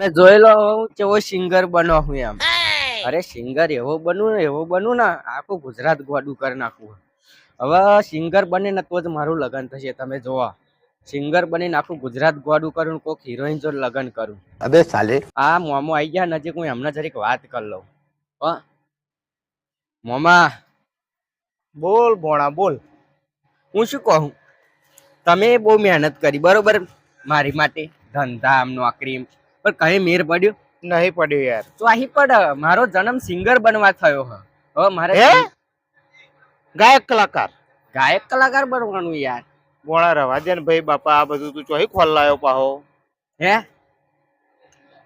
મેં જોયેલો હું કેવો સિંગર બનો હું એમ. અરે સિંગર એવો બનવું ને એવો બનવું ને આખું ગુજરાત ગોડું કરી નાખવું હવે સિંગર બને ને તો જ મારું લગ્ન થશે તમે જોવા. સિંગર બનીને આખું ગુજરાત ગોડું કરું કોક હિરોઈન જો લગ્ન કરું. અબે સાલે. આ મોમો આઈ ગયા નજીક હું એમને જરીક વાત કરી લઉં. હ. મોમા. બોલ ભોણા બોલ. હું શું કહું? તમે બહુ મહેનત કરી બરોબર? મારી માટે ધંધા આમ નોકરી એમ. પણ કઈ મેર પડ્યું? નહીં પડ્યું યાર. તો આહી પડ મારો જન્મ સિંગર બનવા થયો હ. હવે મારે ગાયક કલાકાર. ગાયક કલાકાર બનવાનું યાર. બોળા રવા દે ને ભાઈ બાપા આ બધું તું ચોહી ખોલ લાયો પાહો. હે?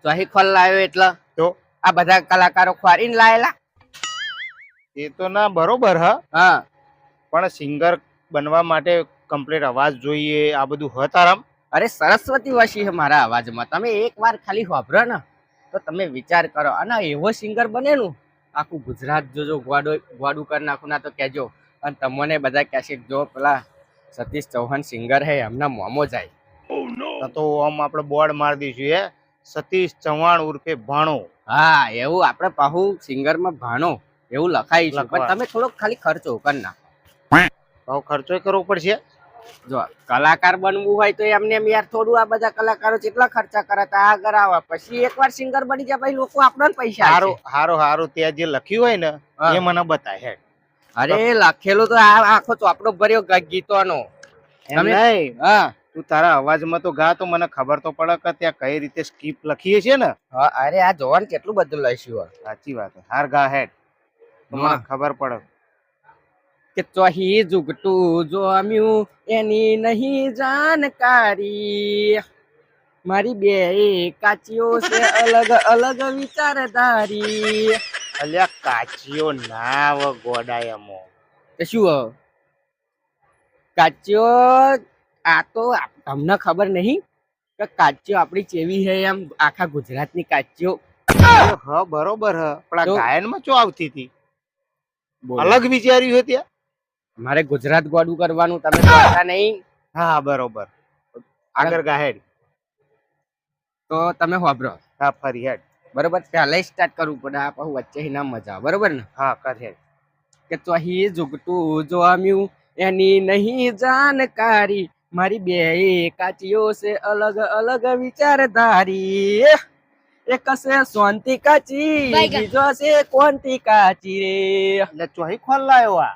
ચોહી ખોલ લાવ્યો એટલે? તો? આ બધા કલાકારો ખોરીને લાયેલા? એ તો ના બરોબર હ. હા. પણ સિંગર બનવા માટે કમ્પ્લીટ અવાજ જોઈએ આ બધું હ તારામ અરે સરસ્વતી વસી છે મારા અવાજમાં. તમે એક વાર ખાલી વાપરો ને તો તમે વિચાર કરો. અને એવો સિંગર બને નું આખું ગુજરાત જોજો ગ્વાડો ગ્વાડું કરી નાખું ના તો કહેજો. અને તમને બધા કહેશે જો પેલા સતીશ ચૌહાણ સિંગર હે એમના મોમો જાય. તો આમ આપણે બોર્ડ મારી દઈશું હે. સતીશ ચૌહાણ ઉર્ફે ભાણો. હા એવું આપણે પાહુ સિંગરમાં ભાણો એવું લખાઈશું પણ તમે થોડોક ખાલી ખર્ચો કરી નાખો. ખર્ચો કરવો પડશે. જો કલાકાર બનવું હોય તો એમને એમ યાર થોડું આ બધા કલાકારો કેટલા ખર્ચા કરે તો આ કરાવે પછી એકવાર સિંગર બની જાય ભાઈ લોકો આપણને પૈસા હારો હારો હારું. ત્યાં જે લખ્યું હોય ને એ મને બતાય હે અરે લખેલું તો આ આખો ચોપડો ભર્યો ગીતોનો. એમ નહીં? હા. તું તારા અવાજમાં તો ગા તો મને ખબર તો પડે કે ત્યાં કઈ રીતે સ્કીપ લખીએ છે ને. અરે આ જોવાનું કેટલું બધું લઈશું સાચી વાત હાર ગા હેડ. મને ખબર પડે. કે ચોહી જુગટું જોમ્યું એની નહીં જાણકારી. મારી બે કાચીઓ છે અલગ અલગ વિચારધારી. અલ્યા કાચીઓ ના વ ગોડાયમો તો શું કાચીઓ આ તો તમને ખબર નહીં કે કાચીઓ આપણી ચેવી છે એમ? આખા ગુજરાતની કાચીઓ. હ બરોબર હ. પણ આ ગાયનમાં ચો આવતી હતી? અલગ વિચાર્યું હતું ત્યાં? મારે ગુજરાત ગોડું કરવાનું તમે જોતા નહીં. હા બરોબર. આગળ ગાહેડ તો તમે હોબરો હા ફરી હેડ. બરોબર પહેલા સ્ટાર્ટ કરવું પડે આ પછી વચ્ચે ના મજા બરોબર ને? હા કર હેડ. કે ચોહી જુગતું જોમ્યું એની નહીં જાણકારી. મારી બે કાચીઓ છે અલગ અલગ વિચારધારી. એક છે શાંતિ કાચી બીજો છે કોંતી કાચી રે. એટલે ચોહી ખોલ લાવ્યો આ.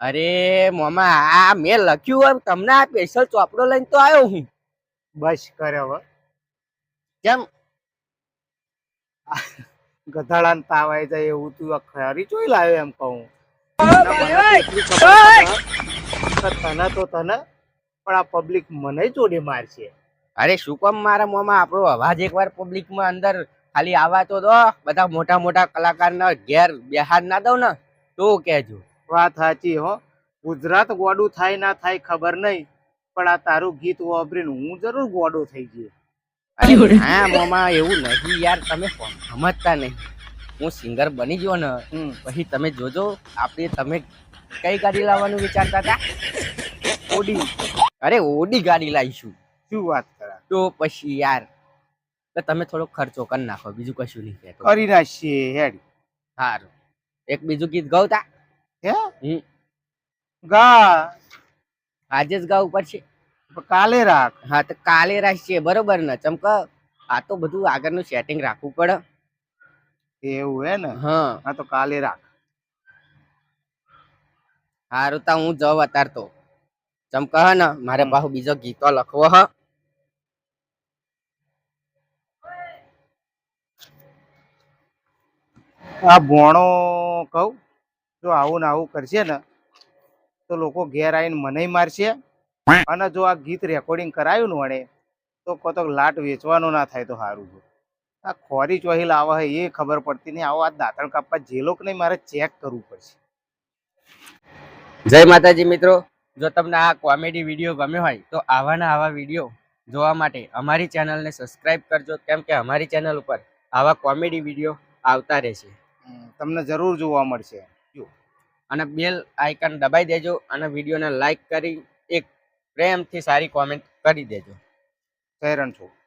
અરે મોમા આ મેં લખ્યું હોય તમને આ સ્પેશિયલ ચોપડો લઈને તો આવ્યો હું. બસ કરે હવે. કેમ? ગધાડાને તાવ આવી જાય એવું તું ખરી જોઈ લાવ્યો એમ કહું તને તો તને પણ આ પબ્લિક મને જોડે મારશે. અરે શું કામ મારા મોમાં? આપણો અવાજ એકવાર પબ્લિકમાં અંદર ખાલી આવા તો દો. બધા મોટા મોટા કલાકારના ઘેર બેહાર ના દઉં ને તો કહેજો વાત સાચી હો. ગુજરાત ગોડું થાય ના થાય ખબર નહીં પણ આ તારું ગીત વાપરીને હું જરૂર ગોડો થઈ ગયો. હા મોમાં એવું નહીં યાર તમે સમજતા નહીં. હું સિંગર બની ગયો ને. પછી તમે જોજો આપણે તમે કઈ ગાડી લાવવાનું વિચારતા હતા? ઓડી. અરે ઓડી ગાડી લાવીશું. શું વાત કરા? તો પછી યાર તો તમે થોડો ખર્ચો કરી નાખો બીજું કશું નહીં કરી નાખીએ હેડ. સારું એક બીજું ગીત ગાવતા? હે? ગા. આજે જ ગાવું પડશે કાલે રાખ. હા તો કાલે રાખીએ બરોબર ને? ચમક આ તો બધું આગળનું સેટિંગ રાખવું પડે. એવું હે ને? હા. હા તો કાલે રાખ. સારું તા હું જવ અતાર તો. ચમક હ ને મારે. પાછું બીજો ગીતો લખવો હ. આ ભોણો કહું? જો આવું ને આવું કરશે ને તો લોકો ઘેર આવીને મને મારશે. અને જો આ ગીત રેકોર્ડિંગ કરાયું ને વણે તો કોતો લાટ વેચવાનો ના થાય તો સારું છે. આ ખોરી ચોહી લાવે હે એ ખબર પડતી નહીં. આવો આ દાંતણ કાપવા જે લોકો નહીં મારે ચેક કરવું પડશે. જય માતાજી મિત્રો. જો તમને આ કોમેડી વીડિયો ગમ્યો હોય તો આવા ને આવા વીડિયો જોવા માટે અમારી ચેનલને સબસ્ક્રાઇબ કરજો. કેમ કે અમારી ચેનલ ઉપર આવા કોમેડી વીડિયો આવતા રહેશે. તમને જરૂર જોવા મળશે. અને બેલ આઇકન દબાઈ દેજો અને વિડીયોને લાઇક કરી એક પ્રેમથી સારી કોમેન્ટ કરી દેજો. શહેરણ રણછોડ.